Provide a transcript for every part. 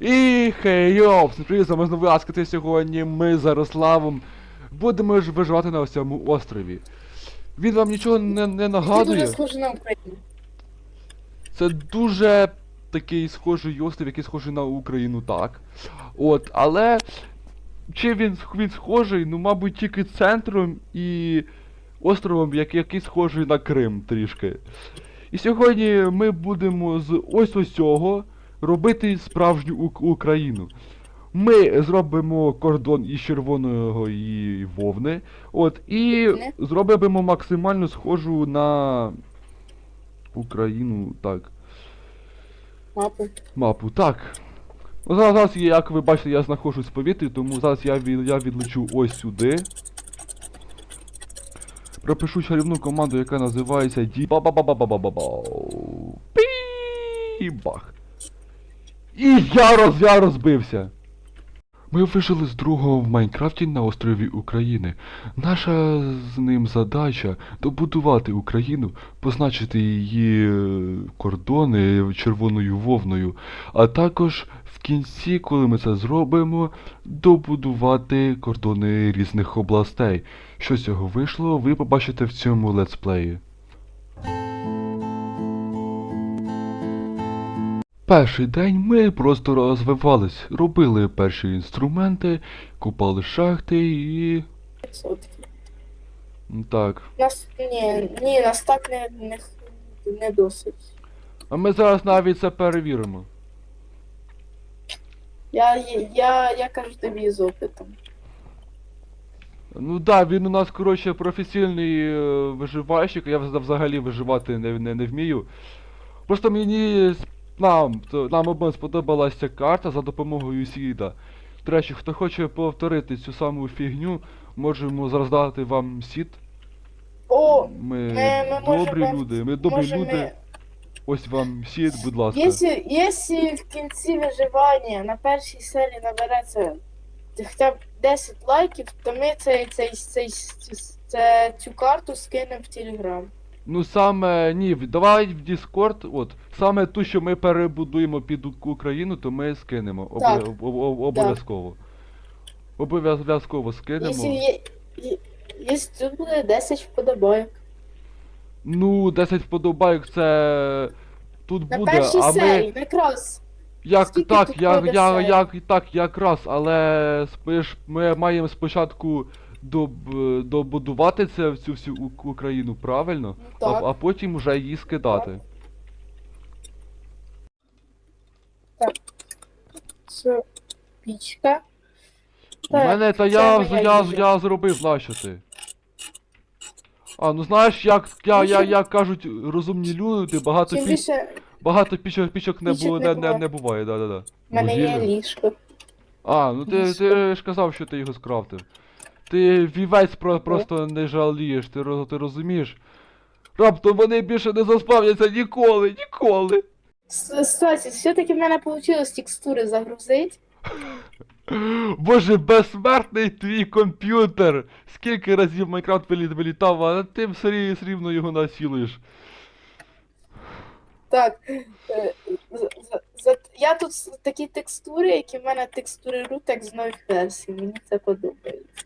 І хей йоу, всім привіт, з вами знову Аскати. Сьогодні ми з Ярославом будемо ж виживати на ось цьому острові. Він вам нічого не, не Це дуже схоже на Україну. Це дуже такий схожий острів, який схожий на Україну, так. От, але чи він, він схожий, ну, мабуть, тільки центром і островом, як, який схожий на Крим трішки. І сьогодні ми будемо з ось ось цього робити справжню Україну. Ми зробимо кордон із червоної вовни, от, і зробимо максимально схожу на Україну, так. Мапу. Мапу, так. Ну, зараз, зараз, як ви бачите, я знаходжусь в повітрі, тому зараз я, від, я відлечу ось сюди. Пропишу чарівну команду, яка називається Ді. ба ба ба ба ба ба ба Пі бах. І я роз, я розбився. Ми вижили з другом в Майнкрафті на острові України. Наша з ним задача добудувати Україну, позначити її е, кордони червоною вовною, а також в кінці, коли ми це зробимо, добудувати кордони різних областей. Що з цього вийшло, ви побачите в цьому летсплеї. Перший день ми просто розвивались, робили перші інструменти, купали шахти і. 500. Так. Нас ні, ні, нас так не, не, не досить. А ми зараз навіть це перевіримо. Я, я, я кажу тобі з опитом. Ну да, він у нас, коротше, професійний е, виживальщик, я взагалі виживати не, не, не вмію. Просто мені нам, то- нам обом сподобалася карта за допомогою сіда. До речі, хто хоче повторити цю саму фігню, можемо зараз дати вам сід. О, Ми, ми, ми добрі можемо, люди, ми добрі може, люди. Ось вам сід, будь ласка. Якщо, якщо в кінці виживання на першій серії набереться хоча б 10 лайків, то ми цей, цей, цей, це, цю карту скинемо в Телеграм. Ну саме ні, давай в Discord, от, саме ту, що ми перебудуємо під Україну, то ми скинемо. Так. об- об- обов'язково. Обов'язково скинемо. є, є- тут буде 10 вподобайок. Ну, 10 вподобайок це тут На буде, а ми. серії, якраз. Як Скільки так, тут я, буде я, серій? як, так, якраз, але ми ми маємо спочатку добудувати це всю всю Україну, правильно? А, а потім вже її скидати. Так. Це пічка. У Так, мене та це я, я, я зробив, знаєш ти. А, ну знаєш, як, я, я, як кажуть розумні люди, багато, Чим пі, більше багато пічок, пічок не, пічок бу, не не, не, буває. да-да-да. в мене є ліжко. А, ну ти, ти ж казав, що ти його скрафтив. Ти вівець про, просто не жалієш, ти, ти розумієш? Раптом вони більше не заспавняться ніколи, ніколи. С- Кстати, все-таки в мене вийшло текстури загрузити. Боже, безсмертний твій комп'ютер! Скільки разів Майнкрафт вилітав, а ти все рівно його насілуєш. Так. е, Я тут такі текстури, які в мене текстури рутек з нових версій. Мені це подобається.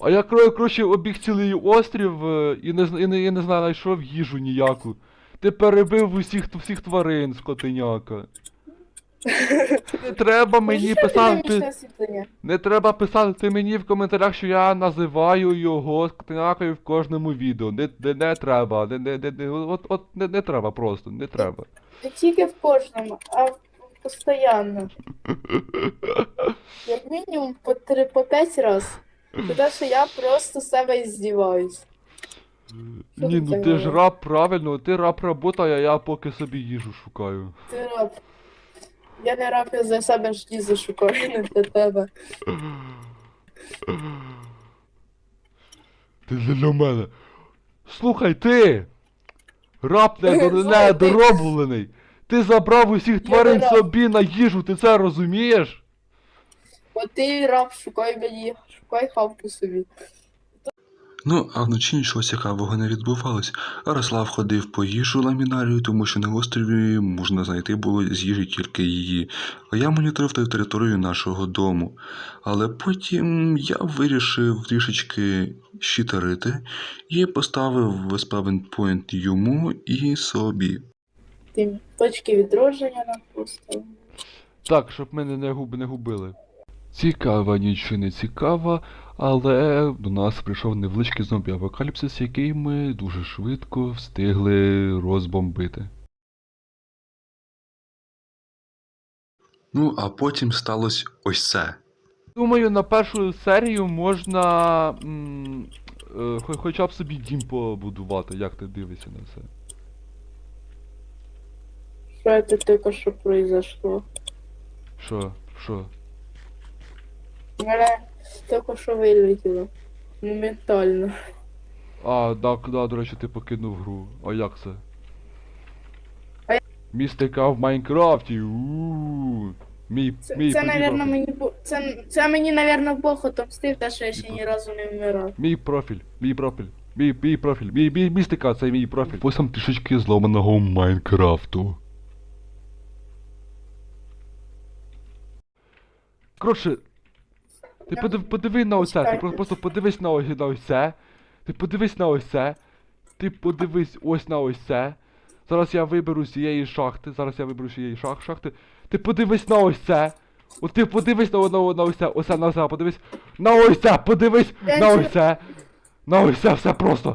А я коротше обіг цілий острів е, і не, і не, і не знаю, знайшов їжу ніяку. Ти перебив усіх, всіх тварин, скотиняка. Не треба мені писати. Не треба писати мені в коментарях, що я називаю його скотинякою в кожному відео. Не, не, не треба. Не, не, не, не, от, от не, не треба просто, не треба. Не тільки в кожному, а в- постійно. Як мінімум по три, по п'ять разів. Тому що я просто себе здіваюсь. Ні, ну ти ж раб правильно, ти раб работай, а я поки собі їжу шукаю. Ти раб. Я не раб, я за себе ж дізу шукаю, не для тебе. Ти для мене. Слухай, ти! Раб недороблений! Ти забрав усіх тварин не раб. собі на їжу, ти це розумієш? От ти раб, шукай мені, шукай хавку собі. Ну, а вночі нічого цікавого не відбувалось. Ярослав ходив по їжу ламінарію, тому що на острові можна знайти було з їжі тільки її. А я моніторив та- територію нашого дому. Але потім я вирішив трішечки щитарити і поставив спавн-пойнт йому і собі. Тим точки відродження нам поставили. Так, щоб мене не, губ, не губили. Цікава ніч не цікава, але до нас прийшов невеличкий зомбі-апокаліпсис, який ми дуже швидко встигли розбомбити. Ну, а потім сталося ось це. Думаю, на першу серію можна м, е, хо- хоча б собі дім побудувати, як ти дивишся на це. Що це тільки що произошло? Що? Що? Мене тільки що вилетіло. Моментально. А, так, да, до речі, ти покинув гру. А як це? А я- Містика в Майнкрафті. Мій, Це, мій, це профіль. мені бо- це, це мені, навірно, Бог отомстив, те, що я ще ні разу не вмирав. Мій профіль, мій профіль, мій, мій профіль, мій, мій містика, це мій профіль. Ось там трішечки Майнкрафту. Коротше, ти подив, подиви на оце, ти просто подивись на ось на ось це. Ти подивись на ось це. Ти подивись ось на ось це. Зараз я виберу з цієї шахти. Зараз я виберу з цієї шах, шахти. Ти подивись на ось це. От ти подивись на, на, на ось це, ось це, на ось це, подивись. На ось це, подивись на ось це. На ось це все просто.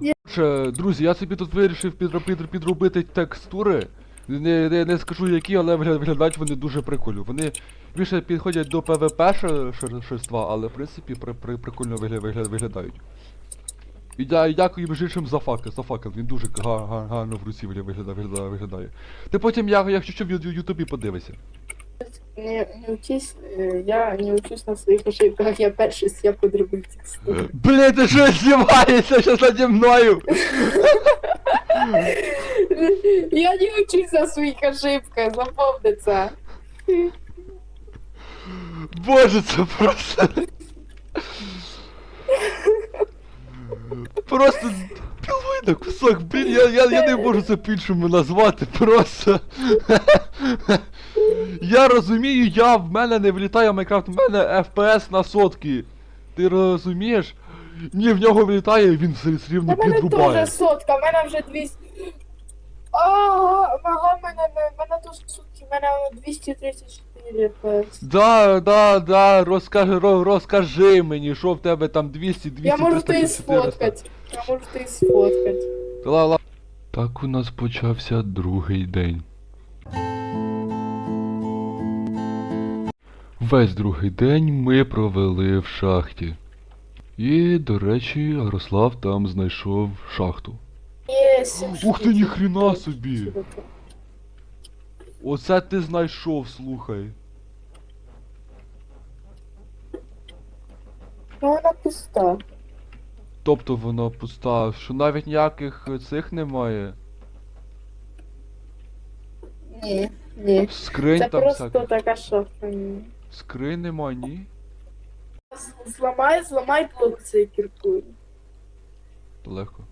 Друзі, я собі тут вирішив підро- підро- підробити текстури. Не, не, не скажу які, але виглядають вони дуже прикольно. Вони більше підходять до ПВП шер- шер- шерства, але в принципі при, при, прикольно вигля, вигля, виглядають. І дя- і дякую між іншим за факел, за факел, він дуже га- га- гарно в руці виглядає, виглядає. Ти потім, я, якщо що, в Ютубі подивися. Не, не учись, е, я не учусь на своїх ошибках, я перший я подробив текстуру. Блін, ти що знімаєшся наді мною? Я не учусь на своїх ошибках, запомни це. Боже, це просто. Просто. Пілвина кусок, блін, я, я, я не можу це по-іншому назвати, просто. Я розумію, я в мене не влітає Майнкрафт, в мене FPS на сотки. Ти розумієш? Ні, в нього влітає, він все, рівно У мене підрубає. теж сотка, в мене вже 200. Ага, ага, в мене, в мене теж сутки, в мене 234 FPS. Да, да, да, розкажи, ро- розкажи мені, що в тебе там 200, 200, Я можу 300, тобі 400. сфоткати. Я можу тобі сфоткати. Ла-ла. Так у нас почався другий день. Весь другий день ми провели в шахті. І, до речі, Ярослав там знайшов шахту. Є, Ух ти, ніхрена собі! Оце ти знайшов, слухай. Ну вона пуста. Тобто вона пуста, що навіть ніяких цих немає. Ні, ні. Скринь Це там просто всяких. така шахта. ні. Скринь нема, ні? Зламай, зламай блок цієї кіркою. Легко.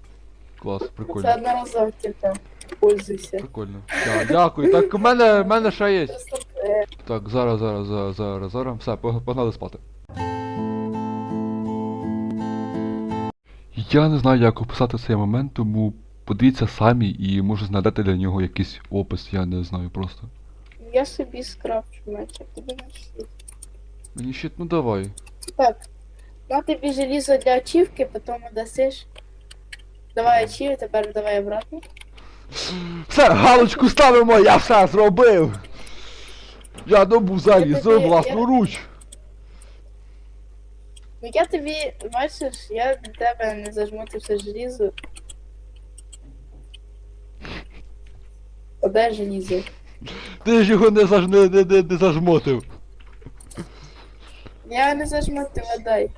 Клас, Це прикольно. одноразова кірка. Пользуйся. Прикольно. Да, дякую. Так, у мене, в мене ще є. Просто е, Так, зараз, зараз, зараз, зараз, зараз. Все, пог- погнали спати. Я не знаю, як описати цей момент, тому подивіться самі і може знайдете для нього якийсь опис, я не знаю просто. я собі скрафчу меч, а тобі щит. Мені ще, ну давай. Так. На тобі желізо для ачівки, потім дасиш. Давай ачіві, тепер давай обратно. Все, галочку ставимо, я все зробив! Я добув заліз Я тобі- власноруч. Ну я тобі, бачиш, я для тебе не зажмутив все желізо. Де желізо? Ти ж його не, заж... не, не, не, не зажмотив. Я не зажмутив, а дай.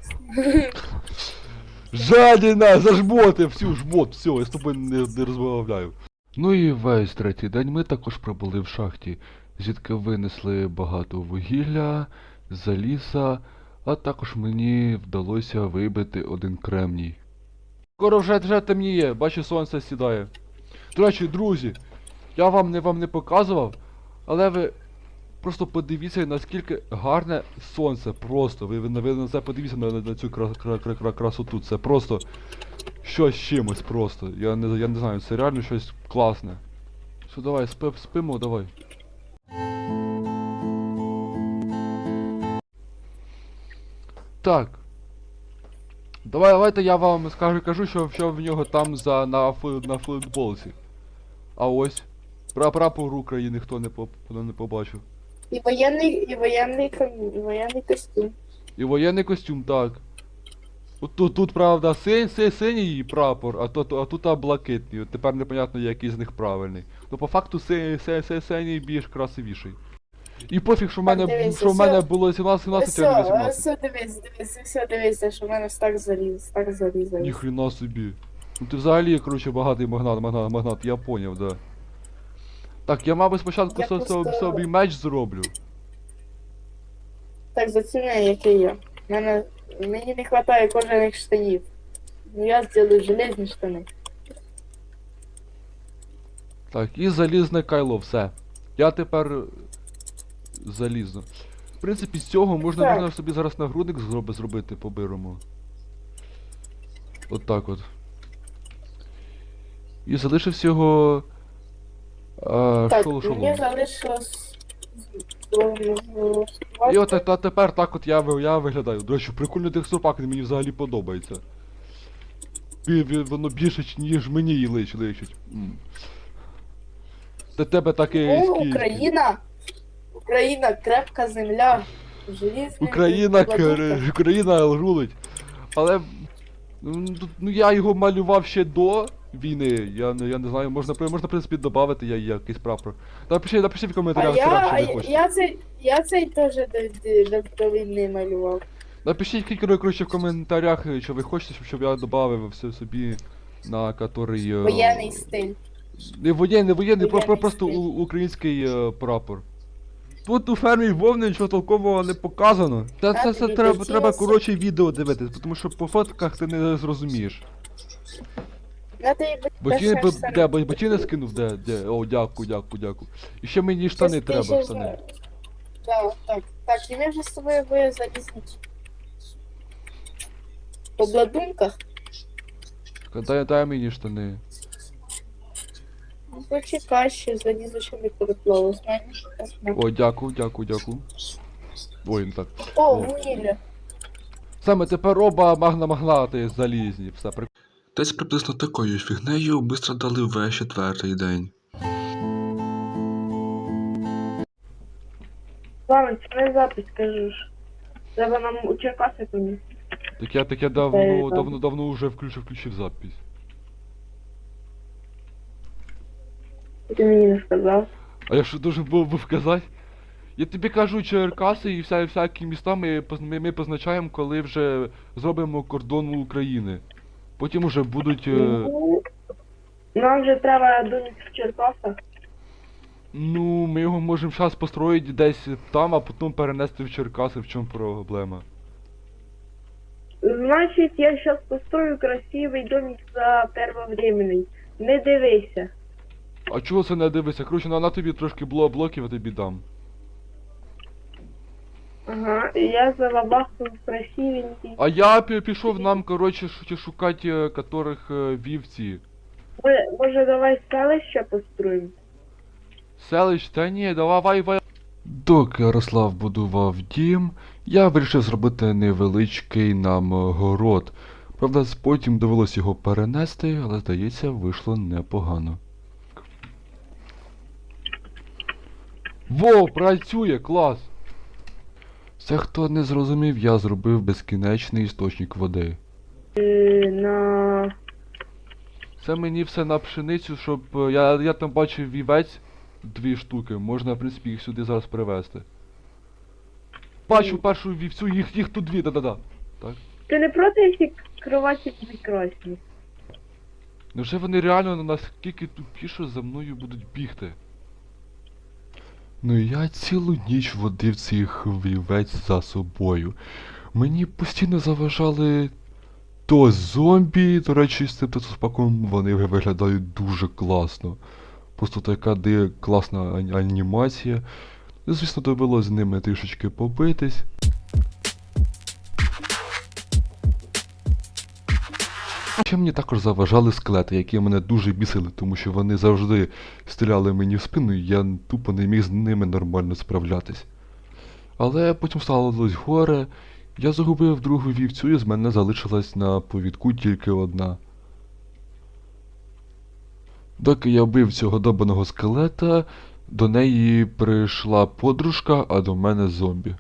Жадіна, зажмотив, всю жмот, все, я з тобою не, не розмовляю. Ну і весь третій день ми також пробули в шахті, звідки винесли багато вугілля, заліза, а також мені вдалося вибити один кремній. Скоро вже, вже темніє, бачу, сонце сідає. До речі, друзі, я вам не вам не показував, але ви просто подивіться, наскільки гарне сонце. Просто. Ви, ви, ви на це подивіться на, на цю кра, кра, кра, кра, красоту. Це просто щось чимось просто. Я не, я не знаю, це реально щось класне. Що, давай, спи, спимо, давай. Так. Давай, давайте я вам скажу, кажу, що, що в нього там за на, фу- на футболці. А ось. Пра прапор України хто не, по, не побачив. І воєнний, і воєнний, ком- і воєнний костюм. І воєнний костюм, так. От тут, тут правда, синь, синь, синій прапор, а, то, а тут а, блакитний. От тепер непонятно, який з них правильний. Ну по факту синій, синій, синій, синій більш красивіший. І пофіг, що в мене, дивися, що в мене було 17, 17, Все, а не 18. все, дивись, дивись, все, дивися, що в мене так заліз, так заліз. заліз. Ніхрена собі. Ну ти взагалі, коротше, багатий магнат, магнат, магнат, я поняв, да. Так, я, мабуть, спочатку Я со- со- просто- собі меч зроблю. Так, заціни, який я. Мене, мені не вистачає кожаних штанів. Ну я зроблю железні штани. Так, і залізне кайло, все. Я тепер е, залізно. В принципі, з цього можна, Так. можна собі зараз нагрудник зроби, зробити по-бирому. От так от. І залишився його. Так, мені залишилось... І от та, та тепер так от я, ви- я виглядаю. До речі, прикольний текстурпак, він мені взагалі подобається. Бі- бі- Воно більше, ніж мені її лич, личить. М. Та тебе таке О, скільки. Україна! Україна, крепка земля. Желізний Україна, кер- Україна рулить. Але. Тут- ну я його малював ще до війни. Я не, я не знаю, можна, можна в принципі додати я якийсь прапор. Напиши, напиши в А коментарях, я, а що ви я, хочете. я цей, я цей теж до, до, до війни малював. Напишіть кілька коротше, в коментарях, е, що ви хочете, щоб, я додав все собі на котрий. е, Воєнний стиль. Не воєнний, не воєнний, просто, просто у- український е, прапор. Тут у фермі Вовни нічого толкового не показано. Та це, це треба, треба коротше відео дивитись, тому що по фотках ти не зрозумієш. Я тобі Ботини, бо- скинув, де, де, о, дякую, дякую, дякую. І ще мені штани треба, штани. за- Так, так. Так, і ми вже з тобою залізні. По бладунках. Дай, дай мені штани. Ну, почекай ще, залізу, що не. Так, на. О, дякую, дякую, дякую. Ой, не так. О, вугілля. Саме тепер оба магна-магнати залізні, все прикольно. Десь приблизно такою фігнею ми страдали весь четвертий день. Ладно, тебе запись кажеш. Треба нам у Черкаси помісти. Так я, так я давно, давно, давно вже включив, включив запись. Ти мені не сказав. А я що должен був, був казати? Я тобі кажу, Черкаси і вся, всякі міста ми, поз- ми, ми позначаємо, коли вже зробимо кордон України. Потім уже будуть. Е, Ну, Нам же треба домик в Черкасах. ну, ми його можемо зараз построїти десь там, а потім перенести в Черкаси, в чому проблема. Значить, я зараз построю красивий домик за первовременний. Не дивися. А чого це не дивишся? Коротше, на, на тобі трошки бло блоків, я тобі дам. Ага, я забабахну красивенький. А я пі- пішов нам, коротше, шу- шукати, е, котрих е, вівці. Може, може давай селище построїмо? Селищ, та ні, давай вай. Доки Ярослав будував дім, я вирішив зробити невеличкий нам е, город. Правда, з- потім довелось його перенести, але здається, вийшло непогано. Во, працює, клас! Все, хто не зрозумів, я зробив безкінечний істочник води. Е, на... Це мені все на пшеницю, щоб. е, Я, я там бачив вівець дві штуки, можна, в принципі, їх сюди зараз привезти. Бачу першу вівцю, їх, їх тут дві, да-да-да. Так. Ти не проти, якщо кроваті будуть красні? Невже вони реально наскільки тупіше за мною будуть бігти? Ну я цілу ніч водив цих вівець за собою. Мені постійно заважали то зомбі, до речі, з цим спаком вони виглядають дуже класно. Просто така де класна анімація. Звісно, довелося з ними трішечки побитись. Ще мені також заважали скелети, які мене дуже бісили, тому що вони завжди стріляли мені в спину, і я тупо не міг з ними нормально справлятись. Але потім сталося горе, я загубив другу вівцю і з мене залишилась на повідку тільки одна. Доки я бив цього добаного скелета, до неї прийшла подружка, а до мене зомбі.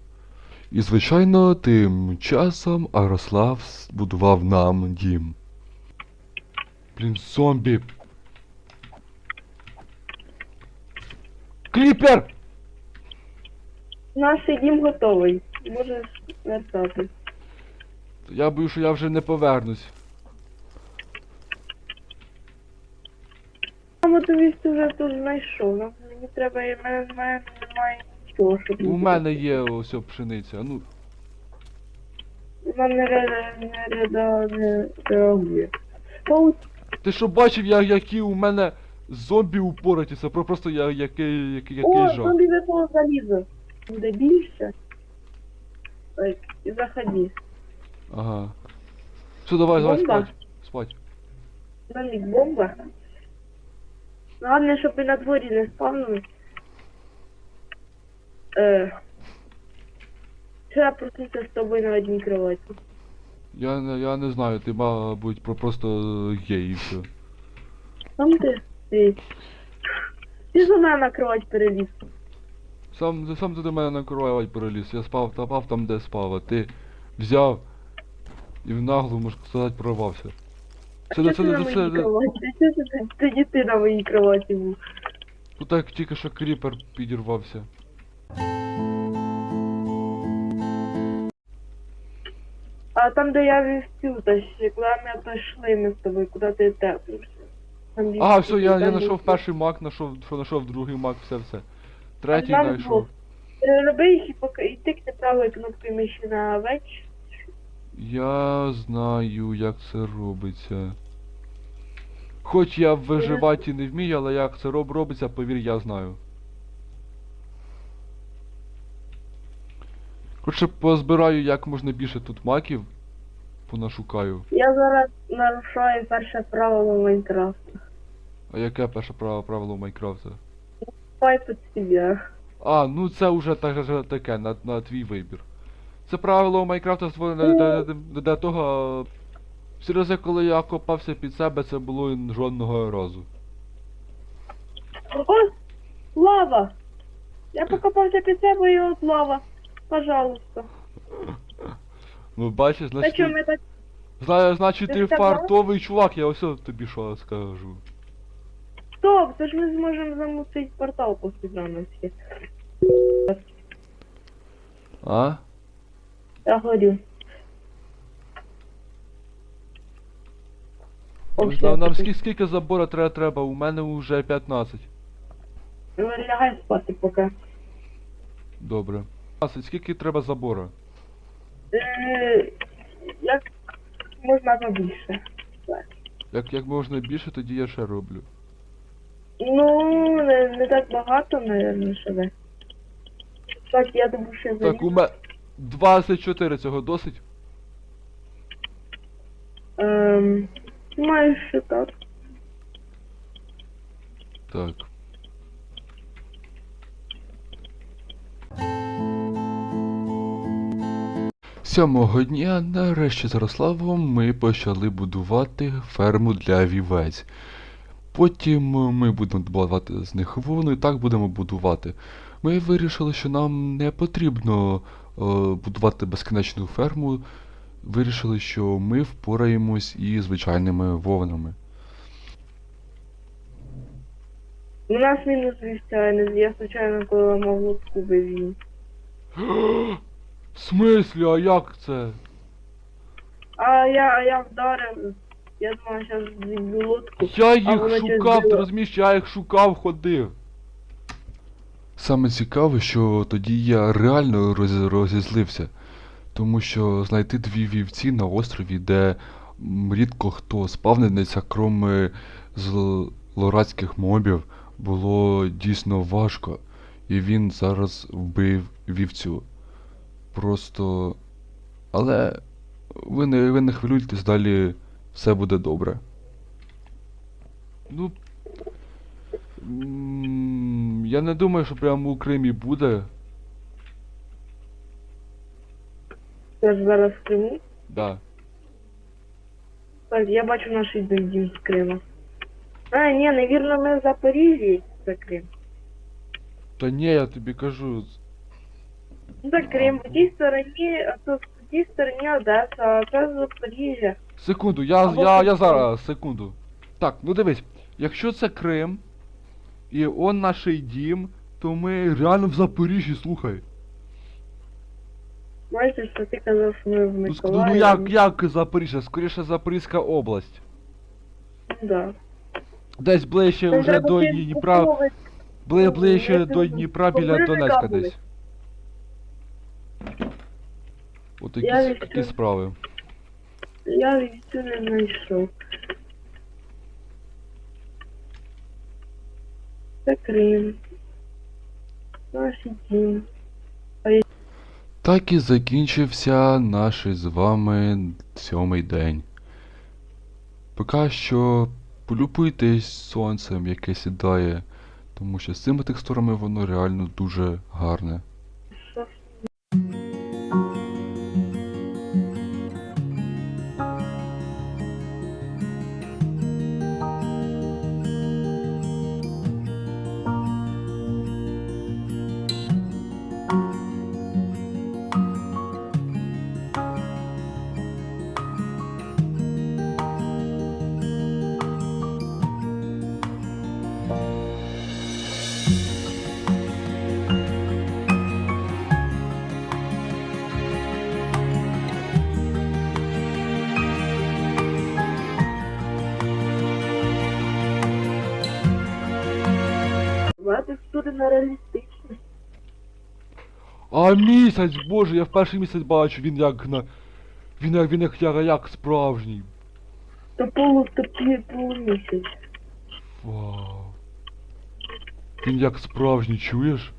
І звичайно, тим часом Арослав збудував нам дім. Блін, зомбі. Кліпер! Наш дім готовий. Можеш вертати. Я боюсь, що я вже не повернусь. Мамо, тобі вже тут знайшов. Нам- Мені треба, і в мене в мене немає нічого, щоб... У мене є ось пшениця. Ну, мене не, не, не, не реагує. Паук, ти що бачив, я, які у мене зомбі упораті, це про- просто я, який, який, який О, жах. зомбі випало залізо. Буде більше. Так, і заходи. Ага. Все, давай, давай Бомба? спать. Спать. Зомбі бомба. Головне, щоб ви на дворі не спавнили. Е. Треба проснутися з тобою на одній кроваті. Я, не- я не знаю, ти, мабуть, про просто гей і все. Там ти? Ти. Ти за мене на кровать переліз. Сам, сам ти до мене на кровать переліз. Я спав та пав там, де спав, а ти взяв і в наглу, можна сказати, прорвався. Це, що це, ти це, тоді ти на моїй кроваті був. Тут так тільки що кріпер підірвався. А там, де я вівцю, та ще, куди ми то йшли ми з тобою, куди ти тепнувся. Там А, вівці, все, я, я знайшов перший мак, знайшов, що знайшов другий мак, все, все. Третій там знайшов. двох. Перероби їх і, поки, і тикни правою кнопкою миші на веч. Я знаю, як це робиться. Хоч я виживати не вмію, але як це роб робиться, повір, я знаю. Коротше, позбираю як можна більше тут маків. Понашукаю. Я зараз нарушаю перше правило Майнкрафта. А яке перше право, правило Майнкрафта? Пай під себе. А, ну це вже так, таке, на, на твій вибір. Це правило Майнкрафта створене для, для, для того. Всі рази, коли я копався під себе, це було жодного разу. О, лава! Я покопався під себе і от лава. Пожалуйста. Ну бачиш, Та значить, ти, ми так зна- значить Ти ти фартовий чувак, я ось тобі що скажу. Стоп, то ж ми зможемо замутити портал по спідраності. А? Я говорю. Ось нам, нам скільки, скільки забора треба треба, у мене вже 15. Ну, лягай спати поки. Добре. 15, скільки треба забора? Е, як можна побільше. Як, як можна більше, тоді я ще роблю. Ну, не, не так багато, наверное, себе. Так, я думаю, що Так, у мене 24 цього досить. Ем, майже так. Так. Сьомого дня нарешті з Ярославом ми почали будувати ферму для вівець. Потім ми будемо добувати з них вовну і так будемо будувати. Ми вирішили, що нам не потрібно е, будувати безкінечну ферму. Вирішили, що ми впораємось із звичайними вовнами. У нас мінус вівця, я случайно коли ламав лодку вивів. В смислі, а як це? А я, а я вдарив. Я думав, зараз зіб'ю лодку. Я їх вона щось шукав, ти розумієш, я їх шукав, ходив. Саме цікаве, що тоді я реально роз, розізлився. Тому що знайти дві вівці на острові, де м, рідко хто спавниться, крім злорадських мобів, було дійсно важко. І він зараз вбив вівцю. Просто. Але ви не, ви не хвилюйтесь, далі все буде добре. Ну. Я не думаю, що прямо у Кримі буде. Це ж зараз в Криму. Да. Так, я бачу наш дім з Крима. А, ні, навірно, ми в Запоріжжі. Це Крим. Та ні, я тобі кажу. Ну, це Крим. По тій стороні, а то по тій стороні Одеса, а це Запоріжжя. Секунду, я, Або я, я зараз, секунду. Так, ну дивись, якщо це Крим, і он наш дім, то ми реально в Запоріжжі, слухай. Бачиш, що ти казав, що ми в Ну, ск- Миколаєві. ну як, як Запоріжжя? Скоріше Запорізька область. Ну, да. Десь ближче Там вже треба до щось Дніпра, купувати. бли, ну, ближче до Дніпра біля Донецька десь. От Я відчув- такі справи. Я вівцю не знайшов. Це Крим. Наш дім. Так і закінчився наш з вами сьомий день. Поки що полюбуйтесь сонцем, яке сідає, тому що з цими текстурами воно реально дуже гарне. Текстура реалістична. А місяць, боже, я в перший місяць бачу, він як на. Він як він як, як, як справжній. То полу, то полумісяць. Вау. Він як справжній, чуєш?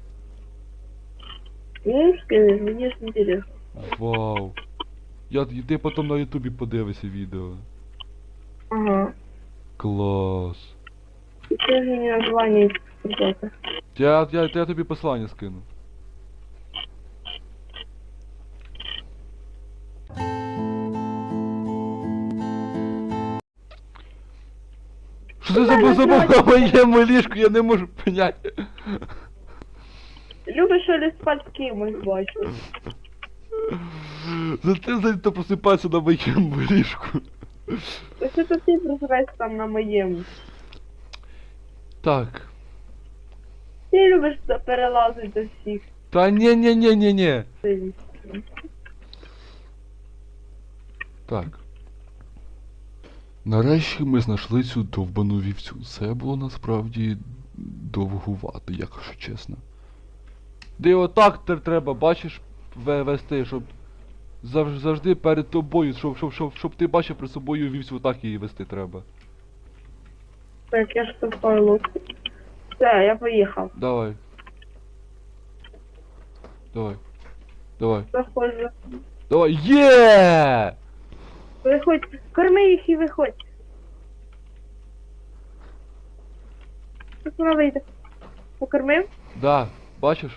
Ну, скажи, мені ж інтересно. Вау. Я, ти потім на ютубі подивишся відео. Ага. Клас. Це ж мені названня сказати. Я, я, я тобі послання скину. Що ти забув забув на моєму ліжку, я не можу поняти. Любиш що спати з кимось, бачу. За ти за то просипайся на моєму ліжку. Ось це ти просираєшся там на моєму. Так. Ти любиш перелазити до всіх. Та ні ні ні ні ні. Так. Нарешті ми знайшли цю довбану вівцю. Це було насправді довгувато, якщо чесно. Де отак треба, бачиш, вести, щоб завж- завжди перед тобою, щоб, щоб, щоб, щоб ти бачив перед собою вівцю, так її вести треба. Так, я штовхаю лодку. Все, я поїхав. Давай. Давай. Давай. Заходжу. Давай. Є! Виходь, корми їх і виходь. Тут вона вийде. Покормив? Да, бачиш?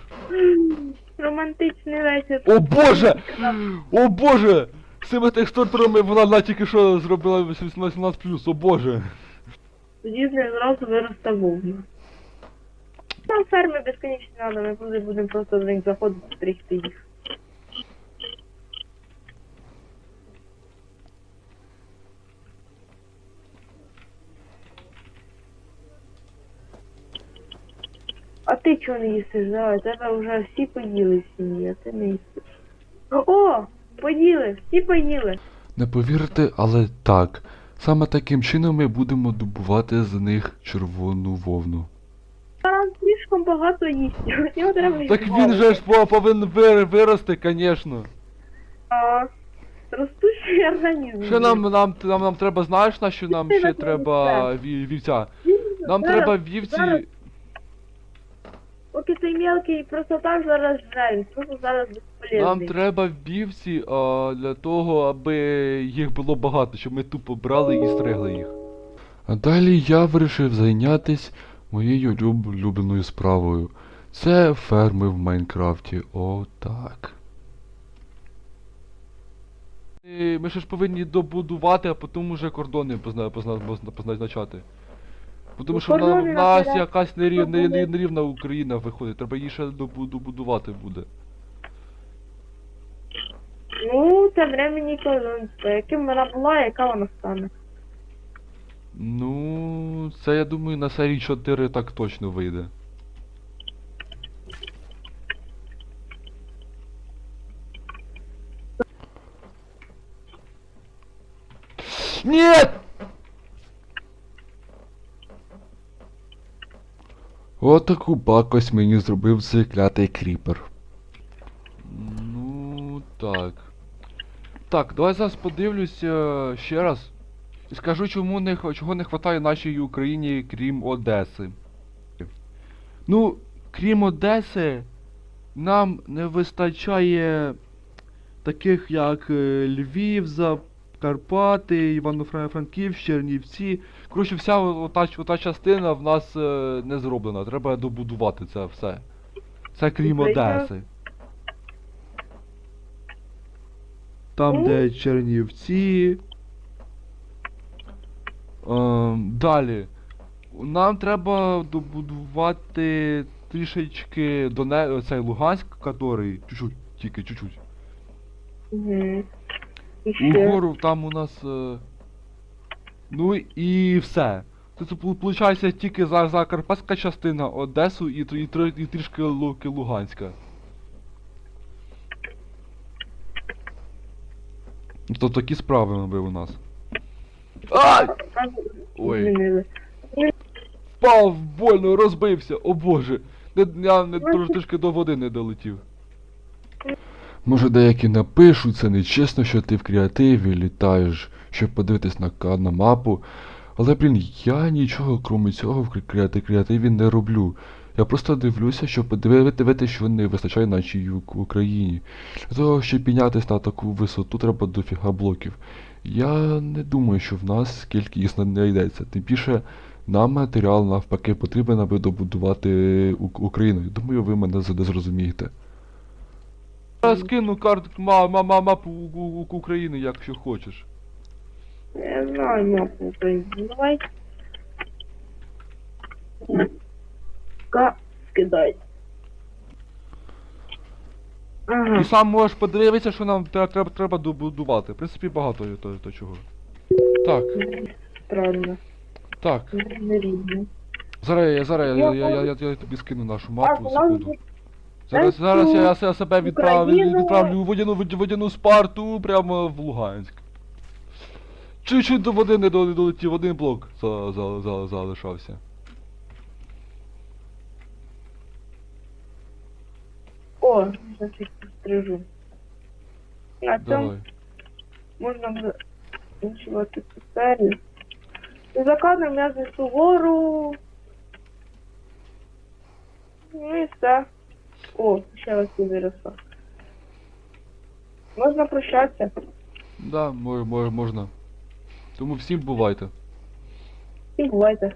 Романтичний вечір. О боже! О боже! Цими текстурами вона на тільки що зробила 18+, о боже! Тоді з них зразу виросте вовна. Там ферми безконечно надо, ми коли будемо просто до них заходити, стригти їх. А ти чого не їсиш? Да, тебе вже всі поїли в сім'ї, а ти не їсиш. О! Поїли! Всі поїли! Не повірите, але так. Саме таким чином ми будемо добувати з них червону вовну. Таран слишком багато їсть. Його треба Так він же ж повинен вир- вирости, звісно. А, ростущий організм. Ще нам, нам, нам, нам треба, знаєш, на що нам ще треба ві- вівця? Нам треба вівці. Поки цей мелкий просто так зараз він просто зараз безполезний. Нам треба вівці а, для того, аби їх було багато, щоб ми тупо брали і стригли їх. А далі я вирішив зайнятися моєю люб- улюбленою справою. Це ферми в Майнкрафті. О, так. І Ми ще ж повинні добудувати, а потім уже кордони позна, позна, позна, позначати. Бо Тому Ну, що на- в нас якась нерів, не- буде. не- нерівна Україна виходить, треба її ще добу- добудувати буде. Ну, це времени колонство. Яким вона була, яка вона стане. Ну, це я думаю на серії 4 так точно вийде. Нет! Отаку пакость мені зробив цей клятий кріпер. Ну, так. Так, давай зараз подивлюся ще раз. І скажу, чому не, чого не вистачає нашій Україні, крім Одеси. Ну, крім Одеси, нам не вистачає таких як е, Львів, Закарпати, Івано-Франківськ, Чернівці. Коротше, вся ота, ота частина в нас е, не зроблена. Треба добудувати це все. Це крім Одеси. Там, де Чернівці. Ем, далі. Нам треба добудувати трішечки Доне... цей Луганськ, який чуть-чуть, тільки чуть-чуть. Угу. І ще. Угору там у нас. Е... Ну і все. Це виходить тільки за Закарпатська частина, Одесу і, тр- і, тр- і трішки Луки Луганська. То такі справи ми у нас. Ай! Там Ой. змінили. Впав, больно, розбився, о боже. Не, я не трошки трішки до води не долетів. Може деякі напишуть, це нечесно, що ти в креативі літаєш, щоб подивитись на, на мапу. Але, блін, я нічого крім цього в креати- креативі не роблю. Я просто дивлюся, щоб подивити, що не вистачає нашій У- Україні. Для того, щоб піднятися на таку висоту, треба дофіга блоків. Я не думаю, що в нас скільки їх знайдеться. Тим більше нам матеріал навпаки потрібен, аби добудувати Україну. Думаю, ви мене зрозумієте. Я скину карту ма, ма, ма, мапу У- У- України, якщо хочеш. Я знаю мапу України. Ну, Давай. Ка скидай. Ага. І сам можеш подивитися, що нам тре- треба, треба добудувати. В принципі, багато є то, то чого. Так, Странно. так. Не рівно. Зараз я зараз я, Я я, я, я, тобі скину нашу мапу, секунду. Зараз, зараз цю я, себе відправлю, Україну. відправлю у водяну, вод- водяну Спарту прямо в Луганськ. Чуть-чуть до води не до- не долетів, один блок за, за, за, залишався. О, зараз їх пострижу. На цьому Давай. можна закінчувати цю серію. За кадром я знесу гору. Ну і все. О, ще раз не виросла. Можна прощатися. Да, мож, мож, можна. Тому всім бувайте. І бувайте.